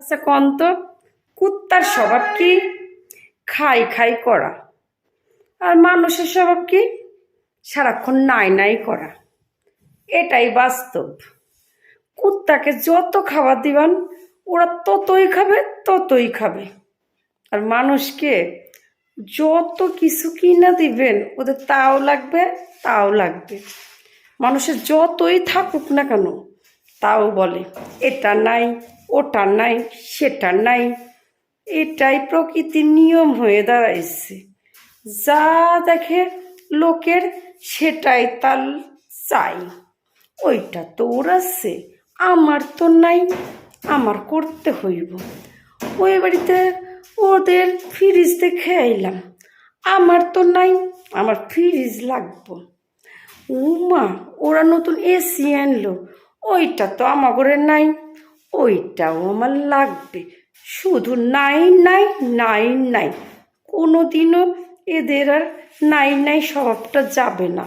আচ্ছা কন্ত, কুত্তার স্বভাব কি? খাই খাই করা। আর মানুষের স্বভাব কি? সারাক্ষণ নাই নাই করা। এটাই বাস্তব। কুত্তাকে যত খাবার দিবান, ওরা ততই খাবে ততই খাবে। আর মানুষকে যত কিছু কিনা দিবেন, ওদের তাও লাগবে তাও লাগবে। মানুষের যতই থাকুক না কেন তাও বলে, এটা নাই, ওটা নাই, সেটা নাই। এটাই প্রকৃতির নিয়ম হয়ে দাঁড়াইছে। যা দেখে লোকের সেটাই তার চাই। ওইটা তো ওর আছে, আমার তো নাই, আমার করতে হইব। ওই বাড়িতে ওদের ফ্রিজ দেখে আইলাম। আমার তো নাই, আমার ফ্রিজ লাগবো। উমা, ওরা নতুন এসি আনলো ওইটা তো আমার ঘরে নাই, ওইটাও আমার লাগবে। শুধু নাই নাই নাই নাই। কোনো দিনও এদের আর নাই নাই স্বভাবটা যাবে না।